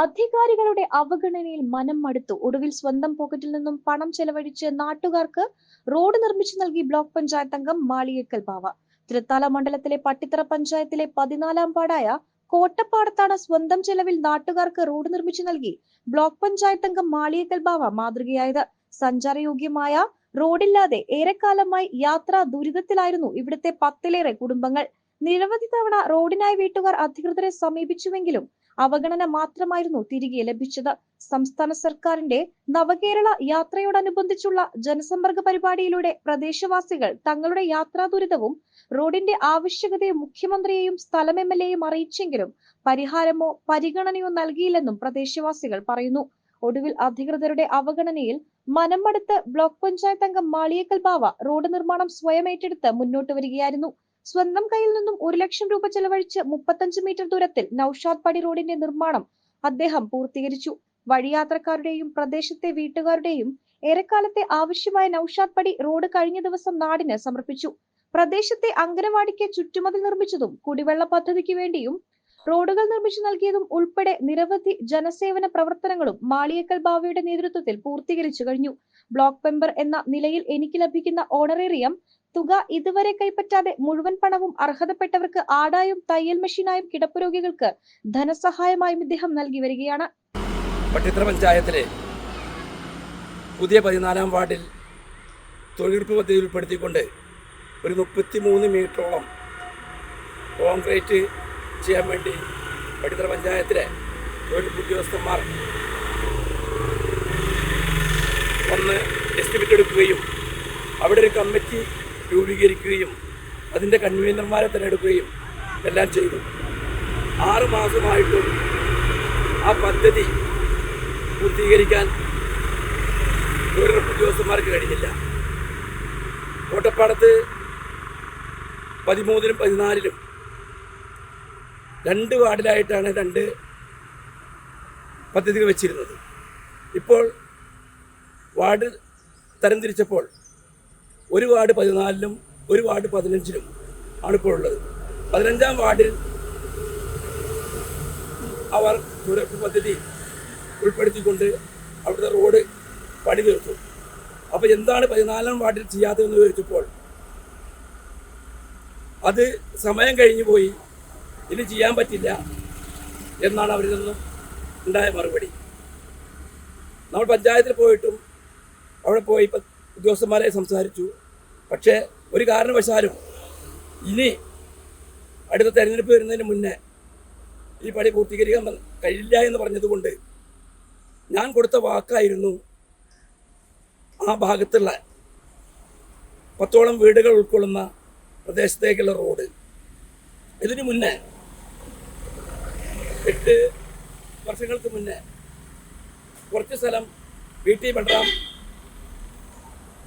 അധികാരികളുടെ അവഗണനയിൽ മനം മടുത്തു. ഒടുവിൽ സ്വന്തം പോക്കറ്റിൽ നിന്നും പണം ചെലവഴിച്ച് നാട്ടുകാർക്ക് റോഡ് നിർമ്മിച്ചു നൽകി ബ്ലോക്ക് പഞ്ചായത്ത് അംഗം മാളിയേക്കൽ ബാവ. തൃത്താല മണ്ഡലത്തിലെ പട്ടിത്തറ പഞ്ചായത്തിലെ പതിനാലാം പാടായ കോട്ടപ്പാടത്താണ് സ്വന്തം ചെലവിൽ നാട്ടുകാർക്ക് റോഡ് നിർമ്മിച്ചു നൽകി ബ്ലോക്ക് പഞ്ചായത്ത് അംഗം മാളിയേക്കൽ ബാവ മാതൃകയായത്. സഞ്ചാരയോഗ്യമായ റോഡില്ലാതെ ഏറെക്കാലമായി യാത്രാ ദുരിതത്തിലായിരുന്നു ഇവിടുത്തെ പത്തിലേറെ കുടുംബങ്ങൾ. നിരവധി തവണ റോഡിനായി വീട്ടുകാർ അധികൃതരെ സമീപിച്ചുവെങ്കിലും അവഗണന മാത്രമായിരുന്നു തിരികെ ലഭിച്ചത്. സംസ്ഥാന സർക്കാരിന്റെ നവകേരള യാത്രയോടനുബന്ധിച്ചുള്ള ജനസമ്പർക്ക പരിപാടിയിലൂടെ പ്രദേശവാസികൾ തങ്ങളുടെ യാത്രാ ദുരിതവും റോഡിന്റെ ആവശ്യകതയും മുഖ്യമന്ത്രിയെയും സ്ഥലം എം എൽ എയും അറിയിച്ചെങ്കിലും പരിഹാരമോ പരിഗണനയോ നൽകിയില്ലെന്നും പ്രദേശവാസികൾ പറയുന്നു. ഒടുവിൽ അധികൃതരുടെ അവഗണനയിൽ മനമടുത്ത് ബ്ലോക്ക് പഞ്ചായത്ത് അംഗം മാളിയേക്കൽ ബാവ റോഡ് നിർമ്മാണം സ്വയം ഏറ്റെടുത്ത് മുന്നോട്ട് വരികയായിരുന്നു. സ്വന്തം കയ്യിൽ നിന്നും ഒരു ലക്ഷം രൂപ ചെലവഴിച്ച് മുപ്പത്തഞ്ച് മീറ്റർ ദൂരത്തിൽ നൌഷാദ് പടി റോഡിന്റെ നിർമ്മാണം അദ്ദേഹം പൂർത്തീകരിച്ചു. വഴിയാത്രക്കാരുടെയും പ്രദേശത്തെ വീട്ടുകാരുടെയും ഏറെക്കാലത്തെ ആവശ്യമായ നൌഷാദ് പടി റോഡ് കഴിഞ്ഞ ദിവസം നാടിന് സമർപ്പിച്ചു. പ്രദേശത്തെ അംഗനവാടിക്ക് ചുറ്റുമതിൽ നിർമ്മിച്ചതും കുടിവെള്ള പദ്ധതിക്ക് വേണ്ടിയും റോഡുകൾ നിർമ്മിച്ചു നൽകിയതും ഉൾപ്പെടെ നിരവധി ജനസേവന പ്രവർത്തനങ്ങളും മാളിയക്കൽ ബാവയുടെ നേതൃത്വത്തിൽ പൂർത്തീകരിച്ചു കഴിഞ്ഞു. ബ്ലോക്ക് മെമ്പർ എന്ന നിലയിൽ എനിക്ക് ലഭിക്കുന്ന ഓണറേറിയം തുക ഇതുവരെ കൈപ്പറ്റാതെ മുഴുവൻ പണവും അർഹതപ്പെട്ടവർക്ക് ആടായും തയ്യൽ മെഷീനായും കിടപ്പുരോഗികൾക്ക് ധനസഹായമായും ഇദ്ദേഹം നൽകി വരികയാണ്. പട്ടിത്ര പഞ്ചായത്തിലെ പുതിയ പതിനാലാം വാർഡിൽ തൊഴിലുറപ്പ് പദ്ധതി ഉൾപ്പെടുത്തിക്കൊണ്ട് ഒരു മുപ്പത്തി മൂന്ന് മീറ്ററോളം കോൺക്രീറ്റ് ചെയ്യാൻ വേണ്ടി പട്ടിത്ര പഞ്ചായത്തിലെ തൊഴിലുറപ്പ് ഉദ്യോഗസ്ഥന്മാർ ഒന്ന് എസ്റ്റിമേറ്റ് എടുക്കുകയും അവിടെ ഒരു കമ്മിറ്റി രൂപീകരിക്കുകയും അതിന്റെ കൺവീനർമാരെ തിരഞ്ഞെടുക്കുകയും എല്ലാം ചെയ്തു. ആറ് മാസമായിട്ടും ആ പദ്ധതി പൂർത്തീകരിക്കാൻ തൊഴിലുറപ്പ് ഉദ്യോഗസ്ഥന്മാർക്ക് കഴിഞ്ഞില്ല. കോട്ടപ്പാടത്ത് പതിമൂന്നിലും പതിനാലിലും രണ്ട് വാർഡിലായിട്ടാണ് രണ്ട് പദ്ധതികൾ വെച്ചിരുന്നത്. ഇപ്പോൾ വാർഡ് തരംതിരിച്ചപ്പോൾ ഒരു വാർഡ് പതിനാലിലും ഒരു വാർഡ് പതിനഞ്ചിലും ആണ് ഇപ്പോൾ ഉള്ളത്. പതിനഞ്ചാം വാർഡിൽ അവർ ദുരപ്പ് പദ്ധതി ഉൾപ്പെടുത്തിക്കൊണ്ട് അവിടുത്തെ റോഡ് പണി തീർത്തു. അപ്പോൾ എന്താണ് പതിനാലാം വാർഡിൽ ചെയ്യാത്തതെന്ന് ചോദിച്ചപ്പോൾ അത് സമയം കഴിഞ്ഞു പോയി. ഇനി ചെയ്യാൻ പറ്റില്ല എന്നാണ് അവരിൽ നിന്നും ഉണ്ടായ മറുപടി. നമ്മൾ പഞ്ചായത്തിൽ പോയിട്ടും അവിടെ പോയി ഉദ്യോഗസ്ഥന്മാരെ സംസാരിച്ചു. പക്ഷേ ഒരു കാരണവശാലും ഇനി അടുത്ത തെരഞ്ഞെടുപ്പ് വരുന്നതിന് മുന്നേ ഈ പണി പൂർത്തീകരിക്കാൻ കഴിയില്ല എന്ന് പറഞ്ഞതുകൊണ്ട് ഞാൻ കൊടുത്ത വാക്കായിരുന്നു ആ ഭാഗത്തുള്ള പത്തോളം വീടുകൾ ഉൾക്കൊള്ളുന്ന പ്രദേശത്തേക്കുള്ള റോഡ്. ഇതിനു മുന്നേ എട്ട് വർഷങ്ങൾക്ക് മുന്നേ കുറച്ച് സ്ഥലം വി ടി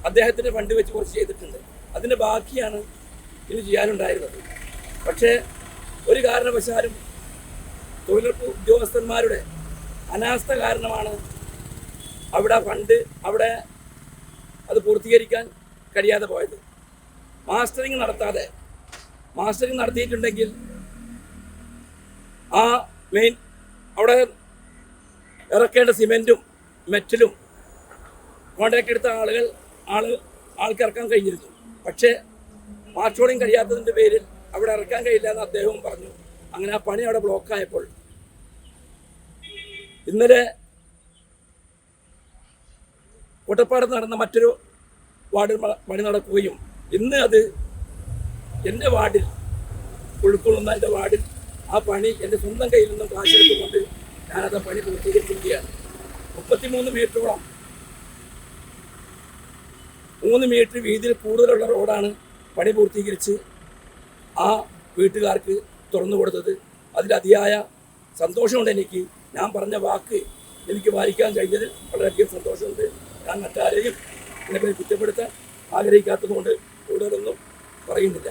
അദ്ദേഹത്തിന്റെ ഫണ്ട് വെച്ച് കുറച്ച് ചെയ്തിട്ടുണ്ട്. അതിന്റെ ബാക്കിയാണ് ഇനി ചെയ്യാനുണ്ടായിരുന്നത്. പക്ഷേ ഒരു കാരണവശാലും തൊഴിലുറപ്പ് ഉദ്യോഗസ്ഥന്മാരുടെ അനാസ്ഥ കാരണമാണ് അവിടെ ഫണ്ട് അവിടെ അത് പൂർത്തീകരിക്കാൻ കഴിയാതെ പോയത്. മാസ്റ്ററിങ് നടത്താതെ മാസ്റ്ററിങ് നടത്തിയിട്ടുണ്ടെങ്കിൽ ആ മെയിൻ അവിടെ ഇറക്കേണ്ട സിമെന്റും മെറ്റലും കോൺട്രാക്ട് എടുത്ത ആളുകൾ ആൾ ആൾക്ക് ഇറക്കാൻ കഴിഞ്ഞിരുന്നു. പക്ഷേ മാർച്ചോളിങ് കഴിയാത്തതിന്റെ പേരിൽ അവിടെ ഇറക്കാൻ കഴിയില്ല എന്ന് അദ്ദേഹവും പറഞ്ഞു. അങ്ങനെ ആ പണി അവിടെ ബ്ലോക്കായപ്പോൾ ഇന്നലെ കോട്ടപ്പാടത്ത് നടന്ന മറ്റൊരു വാർഡിൽ പണി നടക്കുകയും ഇന്ന് അത് എന്റെ വാർഡിൽ ഉൾക്കൊള്ളുന്ന എന്റെ വാർഡിൽ ആ പണി എന്റെ സ്വന്തം കയ്യിൽ നിന്നും കാശെടുത്തുകൊണ്ട് ഞാനത് പണി പൂർത്തീകരിച്ചിരിക്കുകയാണ്. മുപ്പത്തിമൂന്ന് മീറ്ററോളം മൂന്ന് മീറ്റർ വീതിയിൽ കൂടുതലുള്ള റോഡാണ് പണി പൂർത്തീകരിച്ച് ആ വീട്ടുകാർക്ക് തുറന്നു കൊടുത്തത്. അതിലതിയായ സന്തോഷമുണ്ട് എനിക്ക്. ഞാൻ പറഞ്ഞ വാക്ക് എനിക്ക് പാലിക്കാൻ കഴിഞ്ഞതിൽ വളരെയധികം സന്തോഷമുണ്ട്. ഞാൻ മറ്റാരെയും ഇതിനെപ്പറ്റി കുറ്റപ്പെടുത്താൻ ആഗ്രഹിക്കാത്തതുകൊണ്ട് കൂടുതലൊന്നും പറയുന്നില്ല.